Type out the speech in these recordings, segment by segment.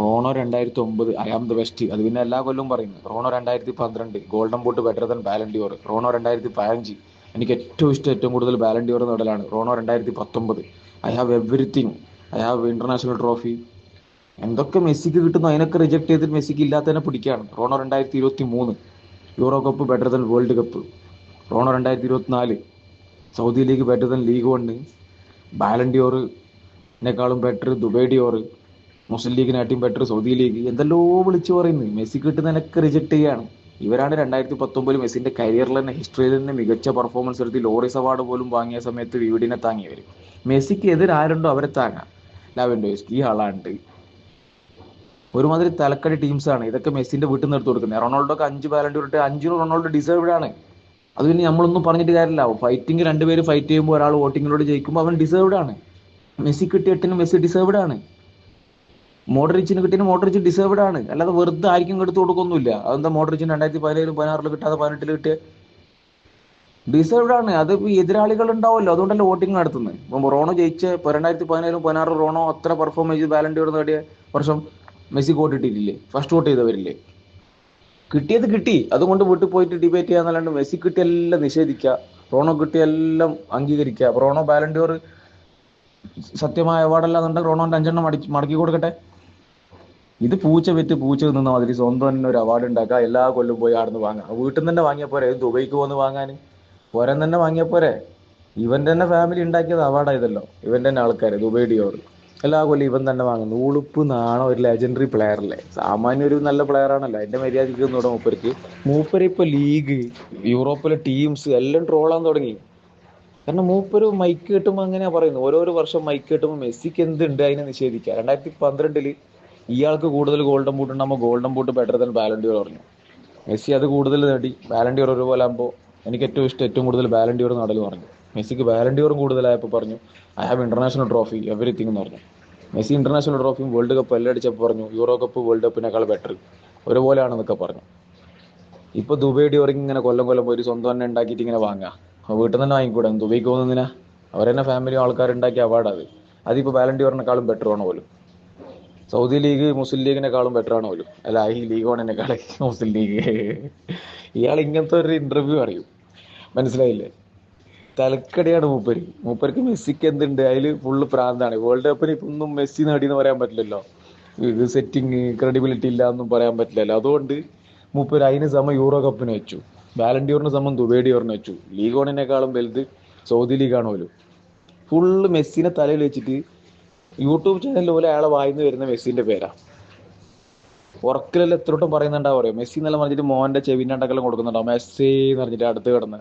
Rono രണ്ടായിരത്തി ഒമ്പത് I am the best അത് പിന്നെ എല്ലാ കൊല്ലവും പറയുന്നു. റോണോ രണ്ടായിരത്തി പന്ത്രണ്ട് golden boot better than Ballon d'Or Rono രണ്ടായിരത്തി പതിനഞ്ച് എനിക്ക് ഏറ്റവും ഇഷ്ടം ഏറ്റവും കൂടുതൽ ബാലൻഡിയോർ നേടലാണ് റോണോ രണ്ടായിരത്തി പത്തൊമ്പത് I have everything I have international trophy എന്തൊക്കെ മെസ്സിക്ക് കിട്ടുന്നു അതിനൊക്കെ റിജക്ട് ചെയ്തിട്ട് മെസ്സിക്ക് ഇല്ലാത്തതിനെ പിടിക്കുകയാണ്. റോണോ രണ്ടായിരത്തി ഇരുപത്തി മൂന്ന് Euro Cup better than World Cup Rono രണ്ടായിരത്തി ഇരുപത്തിനാല് Saudi league better than league one ബാലൻഡിയോറിനേക്കാളും better Dubai d'Or Muslim ലീഗിനാട്ടിയും ബെറ്റർ സൗദി ലീഗ് എന്തെല്ലോ വിളിച്ചു പറയുന്നു. മെസ്സി കിട്ടുന്നതിനൊക്കെ റിജക്ട് ചെയ്യാണ് ഇവരാണ് രണ്ടായിരത്തി പത്തൊമ്പതിൽ മെസ്സിന്റെ കരിയറിൽ തന്നെ ഹിസ്റ്ററിയിൽ തന്നെ മികച്ച പെർഫോമൻസ് എടുത്ത് ലോറിസ് അവാർഡ് പോലും വാങ്ങിയ സമയത്ത് വീടിനെ താങ്ങിയവർ മെസ്സിക്ക് എതിരാരുണ്ടോ അവരെ താങ്ങാം. ലാവൻഡോസ്കി ഹളാണ്ട് ഒരുമാതിരി തലക്കടി ടീംസ് ആണ്. ഇതൊക്കെ മെസ്സിന്റെ വീട്ടിൽ നിന്ന് എടുത്ത് കൊടുക്കുന്നത്. റൊണാൾഡോ ഒക്കെ അഞ്ച് ബാലൻഡ് ഇട്ട് അഞ്ചിനും റൊണാൾഡോ ഡിസേർവ്ഡ് ആണ്. അത് പിന്നെ നമ്മളൊന്നും പറഞ്ഞിട്ട് കാര്യമില്ല. ഫൈറ്റിംഗ് രണ്ടുപേര് ഫൈറ്റ് ചെയ്യുമ്പോൾ ഒരാൾ വോട്ടിങ്ങിലൂടെ ജയിക്കുമ്പോൾ അവൻ ഡിസേർവ്ഡ് ആണ്. മെസ്സി കിട്ടിയ എട്ടിന് മെസ്സി ഡിസേർവ്ഡ് ആണ്. മോഡറിച്ചിന് കിട്ടിയ മോഡറിച്ച് ഡിസേർവ്ഡ് ആണ്. അല്ലാതെ വെറുതെ ആർക്കും എടുത്തു കൊടുക്കൊന്നുമില്ല. അതെന്താ മോഡറിച്ചിന് രണ്ടായിരത്തി പതിനേഴിലും പതിനാറിലും കിട്ടാതെ പതിനെട്ടിൽ കിട്ടിയ? ഡിസേർവ്ഡ് ആണ്. അത് എതിരാളികൾ ഉണ്ടാവുമല്ലോ. അതുകൊണ്ടല്ലേ വോട്ടിംഗ് നടത്തുന്നത്. ഇപ്പൊ റോണോ ജയിച്ച് രണ്ടായിരത്തി പതിനേഴിലും പതിനാറ് റോണോ അത്ര പെർഫോം ചെയ്ത് ബാലൻഡിയോർ നേടിയ വർഷം മെസ്സി വോട്ട് ഇട്ടിട്ടില്ലേ ഫസ്റ്റ് വോട്ട് ചെയ്തവരില്ലേ? കിട്ടിയത് കിട്ടി. അതുകൊണ്ട് വീട്ടിൽ പോയിട്ട് ഡിബേറ്റ് ചെയ്യാന്നല്ലാണ്ട് മെസ്സി കിട്ടിയെല്ലാം നിഷേധിക്കുക റോണോ കിട്ടിയെല്ലാം അംഗീകരിക്കുക. റോണോ ബാലൻഡിയോർ സത്യമായ അവാർഡല്ല എന്നുണ്ടെങ്കിൽ റോണോന്റെ അഞ്ചെണ്ണം മടക്കി കൊടുക്കട്ടെ? ഇത് പൂച്ച വിറ്റ് പൂച്ച നിന്ന മാതിരി സ്വന്തം തന്നെ ഒരു അവാർഡ് ഉണ്ടാക്കുക. എല്ലാ കൊല്ലം പോയി ആടുന്ന് വാങ്ങുക വീട്ടിൽ നിന്ന് തന്നെ വാങ്ങിയ പോരെ? ദുബൈക്ക് പോന്ന് വാങ്ങാൻ? പോരാൻ തന്നെ വാങ്ങിയ പോരെ? ഇവൻ തന്നെ ഫാമിലി ഉണ്ടാക്കിയത് അവാർഡായതല്ലോ ഇവന്റെ തന്നെ ആൾക്കാർ ദുബൈ ഡിയോർ എല്ലാ കൊല്ലം ഇവൻ തന്നെ വാങ്ങുന്നു. ഉളുപ്പ് നാണോ ഒരു ലെജൻഡറി പ്ലെയർ അല്ലേ? സാമാന്യ ഒരു നല്ല പ്ലെയർ ആണല്ലോ. എന്റെ മര്യാദയ്ക്ക് ഇവിടെ മൂപ്പർക്ക്. മൂപ്പര് ഇപ്പൊ ലീഗ് യൂറോപ്പിലെ ടീംസ് എല്ലാം ട്രോളാൻ തുടങ്ങി. കാരണം മൂപ്പര് മൈക്ക് കിട്ടുമ്പോൾ അങ്ങനെയാ പറയുന്നത്. ഓരോരോ വർഷം മൈക്ക് കിട്ടുമ്പോൾ മെസ്സിക്ക് എന്തുണ്ട്? അതിനെ നിഷേധിക്കുക. രണ്ടായിരത്തി പന്ത്രണ്ടിൽ ഇയാൾക്ക് കൂടുതൽ ഗോൾഡൻ ബൂട്ട് ഉണ്ടാകുമ്പോൾ golden boot better than Ballon d'Or പറഞ്ഞു. മെസ്സി അത് കൂടുതൽ നേടി. ബാലൻഡിയോർ ഒരുപോലെ ആകുമ്പോൾ എനിക്ക് ഏറ്റവും ഇഷ്ടം ഏറ്റവും കൂടുതൽ ബാലൻഡിയോർ നടൽ പറഞ്ഞു. മെസ്സിക്ക് ബാലൻഡിയോറും കൂടുതലായപ്പോൾ പറഞ്ഞു I have international trophy everything എന്ന് പറഞ്ഞു. മെസ്സി ഇന്റർനാഷണൽ ട്രോഫിയും വേൾഡ് കപ്പ് എല്ലാം അടിച്ചപ്പോൾ പറഞ്ഞു യൂറോ കപ്പ് വേൾഡ് കപ്പിനേക്കാൾ ബെറ്റർ ഒരുപോലെയാണെന്നൊക്കെ പറഞ്ഞു. ഇപ്പൊ ദുബൈ ഡിയോറിങ് ഇങ്ങനെ കൊല്ലം കൊല്ലം പോയി സ്വന്തം തന്നെ ഉണ്ടാക്കിയിട്ട് ഇങ്ങനെ വാങ്ങാം. വീട്ടിൽ തന്നെ വാങ്ങിക്കൂടെ? ദുബൈക്ക് പോകുന്നതിനാ അവരെന്നെ ഫാമിലി ആൾക്കാർ അവാർഡ് അത്. അതിപ്പോ ബാലൻഡിയോറിനെക്കാളും ബെറ്റർ ആണ് പോലും? സൗദി ലീഗ് മുസ്ലിം ലീഗിനെക്കാളും ബെറ്റർ ആണ് പോലും. അല്ല ഈ ലീഗ് ഓണെന്നെക്കാളെ മുസ്ലിം ലീഗ്. ഇയാൾ ഇങ്ങനത്തെ ഒരു ഇന്റർവ്യൂ അറിയും. മനസ്സിലായില്ലേ? തലക്കടിയാണ് മൂപ്പര്. മൂപ്പർക്ക് മെസ്സിക്ക് എന്തുണ്ട്? അതിൽ ഫുള്ള് പ്രാന്താണ്. വേൾഡ് കപ്പിന് ഇപ്പൊ ഒന്നും മെസ്സി നേടിയെന്ന് പറയാൻ പറ്റില്ലല്ലോ. ഇത് സെറ്റിങ് ക്രെഡിബിലിറ്റി ഇല്ല എന്നും പറയാൻ പറ്റില്ലല്ലോ. അതുകൊണ്ട് മൂപ്പര് അതിന് സമയം യൂറോ കപ്പിന് വെച്ചു. ബാലൻഡിയോറിന് സമം ദുബേഡിയോറിന് വെച്ചു. ലീഗ് ഓണിനേക്കാളും വലുത് സൗദി ലീഗാണ് പോലും. ഫുള്ള് മെസ്സിനെ തലയിൽ വെച്ചിട്ട് യൂട്യൂബ് ചാനലിൽ പോലെ അയാളെ വായിന്ന് വരുന്ന മെസ്സിന്റെ പേരാ. ഉറക്കിലെല്ലാം എത്ര വട്ടം പറയുന്നുണ്ടാവും അറിയോ മെസ്സി എന്നെല്ലാം പറഞ്ഞിട്ട് മോന്റെ ചെവിന്റെ അണ്ടക്കെല്ലാം കൊടുക്കുന്നുണ്ടാവും. മെസ്സി എന്ന് പറഞ്ഞിട്ട് അടുത്ത് കിടന്ന്.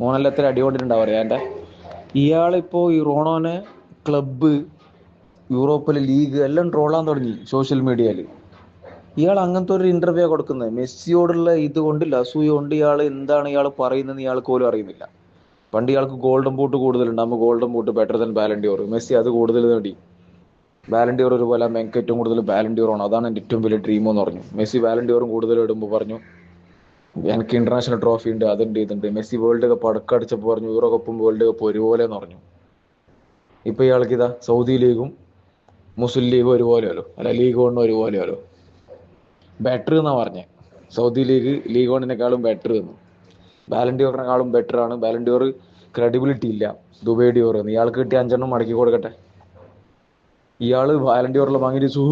മോനെല്ലാം എത്ര അടി കൊണ്ടിട്ടുണ്ടാവും അറിയാം എന്റെ ഇയാളിപ്പോ ഈ റോണോനെ ക്ലബ്ബ് യൂറോപ്പിലെ ലീഗ് എല്ലാം ട്രോളാൻ തുടങ്ങി സോഷ്യൽ മീഡിയയിൽ ഇയാൾ അങ്ങനത്തെ ഒരു ഇന്റർവ്യൂ കൊടുക്കുന്നത്. മെസ്സിയോടുള്ള ഇത് കൊണ്ട് അസൂയ കൊണ്ട് ഇയാൾ എന്താണ് ഇയാൾ പറയുന്നത് ഇയാൾക്ക് പോലും അറിയുന്നില്ല. പണ്ട് ഇയാൾക്ക് golden boot കൂടുതലുണ്ടാകുമ്പോൾ golden boot better than Ballon d'Or Messi അത് കൂടുതൽ നേടി ബാലൻഡിയോർ ഒരുപോലെ മെങ്ക് ഏറ്റവും കൂടുതൽ ബാലൻഡിയോർ ആണ്. അതാണ് എന്റെ ഏറ്റവും വലിയ ഡ്രീം എന്ന് പറഞ്ഞു. മെസ്സി ബാലൻഡിയോറും കൂടുതൽ ഇടുമ്പോൾ പറഞ്ഞു എനിക്ക് ഇന്റർനാഷണൽ ട്രോഫി ഉണ്ട് അതുണ്ട് ഇതുണ്ട്. മെസ്സി വേൾഡ് കപ്പ് അടക്കടിച്ചപ്പോൾ പറഞ്ഞു യൂറോ കപ്പും വേൾഡ് കപ്പും ഒരുപോലെ എന്ന് പറഞ്ഞു. ഇപ്പൊ ഇയാൾക്ക് ഇതാ സൗദി ലീഗും മുസ്ലിം ലീഗും ഒരുപോലെയല്ലോ. അല്ല ലീഗ് വണ്ണും ഒരുപോലെയല്ലോ. ബെറ്റർ എന്നാ പറഞ്ഞേ. സൗദി ലീഗ് ലീഗ് വണ്ണിനെക്കാളും ബെറ്റർ എന്ന്. ബാലൻഡിയോറിനെക്കാളും ബെറ്റർ ആണ്. ബാലൻഡിയോർ ക്രെഡിബിലിറ്റി ഇല്ല. ദുബൈ ഡിയോർ ഇയാൾക്ക് കിട്ടിയ അഞ്ചെണ്ണം മടക്കി കൊടുക്കട്ടെ. ഇയാൾ വാലണ്ടിയോറിൽ വാങ്ങിയിട്ട് സൂ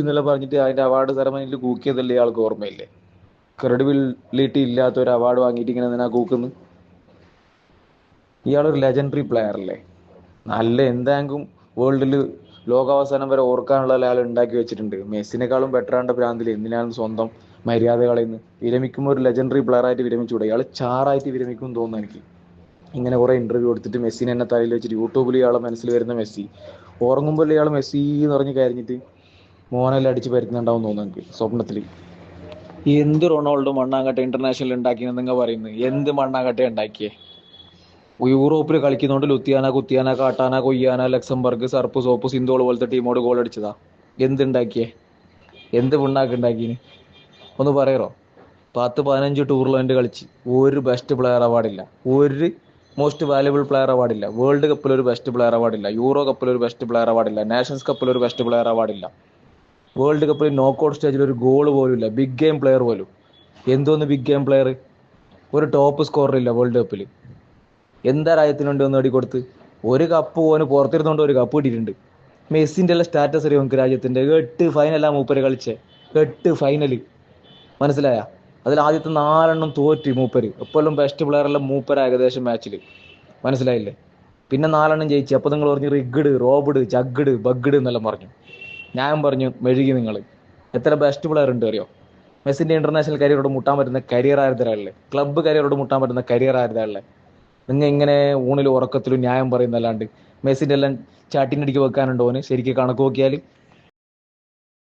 എന്നെല്ലാം പറഞ്ഞിട്ട് അതിന്റെ അവാർഡ് സെറമണിയിൽ കൂക്കിയതല്ലേ ഇയാൾക്ക് ഓർമ്മയില്ലേ? ക്രെഡിബിലിറ്റി ഇല്ലാത്ത ഒരു അവാർഡ് വാങ്ങിയിട്ട് ഇങ്ങനെ എന്തിനാ കൂക്കുന്നു? ഇയാളൊരു ലെജൻഡറി പ്ലെയർ അല്ലേ? നല്ല എന്താങ്കും വേൾഡിൽ ലോകാവസാനം വരെ ഓർക്കാനുള്ള അയാൾ ഉണ്ടാക്കി വെച്ചിട്ടുണ്ട്. മെസ്സിനെക്കാളും ബെറ്റർ ആണ്ട ഭ്രാന്തിൽ എന്തിനാണ് സ്വന്തം മര്യാദ നിന്ന് വിരമിക്കുമ്പോൾ ഒരു ലെജൻഡറി ആയിട്ട് വിരമിച്ചുകൂടെ? ഇയാൾ ചാറായിട്ട് വിരമിക്കും തോന്നുന്നു എനിക്ക്. ഇങ്ങനെ കുറെ ഇന്റർവ്യൂ എടുത്തിട്ട് മെസ്സിനെ എന്നെ തലയിൽ വെച്ചിട്ട് യൂട്യൂബിൽ ഇയാളെ മനസ്സിൽ വരുന്ന മെസ്സി. ഉറങ്ങുമ്പോൾ ഇയാൾ മെസ്സി എന്ന് പറഞ്ഞ് കരഞ്ഞിട്ട് മോനെല്ലാം അടിച്ച് പരുത്തുന്നുണ്ടാവും തോന്നുന്നു എനിക്ക് സ്വപ്നത്തിൽ എന്ത് റൊണാൾഡോ മണ്ണാങ്കട്ട ഇന്റർനാഷണൽ ഉണ്ടാക്കിയെന്ന് നിങ്ങൾ പറയുന്നത് എന്ത് മണ്ണാങ്കട്ട ഉണ്ടാക്കിയേ? യൂറോപ്പിൽ കളിക്കുന്നതുകൊണ്ട് ലുത്തിയാന കുത്തിയാന കാട്ടാന കൊയ്യാന ലക്സംബർഗ് സർപ്പ് സോപ്പ് സിന്തോൾ പോലത്തെ ടീമോട് ഗോൾ അടിച്ചതാ. എന്തുണ്ടാക്കിയേ? എന്ത് പിണ്ണാക്ക് ഉണ്ടാക്കിന് ഒന്ന് പറയറോ? പത്ത് പതിനഞ്ച് ടൂർണമെന്റ് കളിച്ച് ഒരു ബെസ്റ്റ് പ്ലെയർ അവാർഡില്ല ഒരു മോസ്റ്റ് വാല്യുബിൾ പ്ലെയർ അവാർഡില്ല വേൾഡ് കപ്പിൽ ഒരു ബെസ്റ്റ് പ്ലെയർ അവാർഡില്ല യൂറോ കപ്പിൽ ഒരു ബെസ്റ്റ് പ്ലെയർ അവാർഡില്ല നാഷൻസ് കപ്പിൽ ഒരു ബെസ്റ്റ് പ്ലെയർ അവാർഡില്ല വേൾഡ് കപ്പിൽ നോക്കൗട്ട് സ്റ്റേജിൽ ഒരു ഗോൾ പോലും ഇല്ല. ബിഗ് ഗെയിം പ്ലെയർ പോലും. എന്തോന്ന് ബിഗ് ഗെയിം പ്ലെയർ ഒരു ടോപ്പ് സ്കോറർ ഇല്ല വേൾഡ് കപ്പിൽ എന്താ രാജ്യത്തിനുണ്ട് ഒന്ന് നേടിക്കൊടുത്ത് ഒരു കപ്പ് ഓന് പുറത്തിരുന്നുകൊണ്ട് ഒരു കപ്പ് കിട്ടിയിട്ടുണ്ട് മെസ്സിന്റെ എല്ലാം സ്റ്റാറ്റസ് അറിയാം നമുക്ക് രാജ്യത്തിന്റെ? എട്ട് ഫൈനലാ മൂപ്പര് കളിച്ചേ. എട്ട് ഫൈനൽ മനസ്സിലായ? അതിൽ ആദ്യത്തെ നാലെണ്ണം തോറ്റി മൂപ്പര്. എപ്പോഴും ബെസ്റ്റ് പ്ലെയർ എല്ലാം മൂപ്പര ഏകദേശം മാച്ചിൽ മനസ്സിലായില്ലേ? പിന്നെ നാലെണ്ണം ജയിച്ചു. അപ്പോൾ നിങ്ങൾ പറഞ്ഞു റിഗഡ് റോബഡ് ജഗ്ഡ് ബഗ്ഡ് എന്നെല്ലാം പറഞ്ഞു. ഞാൻ പറഞ്ഞു മെഴുകി നിങ്ങൾ എത്ര ബെസ്റ്റ് പ്ലെയർ ഉണ്ട് അറിയോ? മെസ്സിന്റെ ഇന്റർനാഷണൽ കരിയറോട് മുട്ടാൻ പറ്റുന്ന കരിയർ ആയിരുന്നല്ലേ ക്ലബ്ബ് കരിയറോട് മുട്ടാൻ പറ്റുന്ന കരിയർ ആയിരുന്നല്ലേ നിങ്ങൾ ഇങ്ങനെ ഊണിലും ഉറക്കത്തിലും ന്യായം പറയുന്നല്ലാണ്ട് മെസ്സിന്റെ എല്ലാം ചാട്ടിനടിക്ക് വെക്കാനുണ്ടോ ഓന്? ശരിക്കും കണക്ക് നോക്കിയാൽ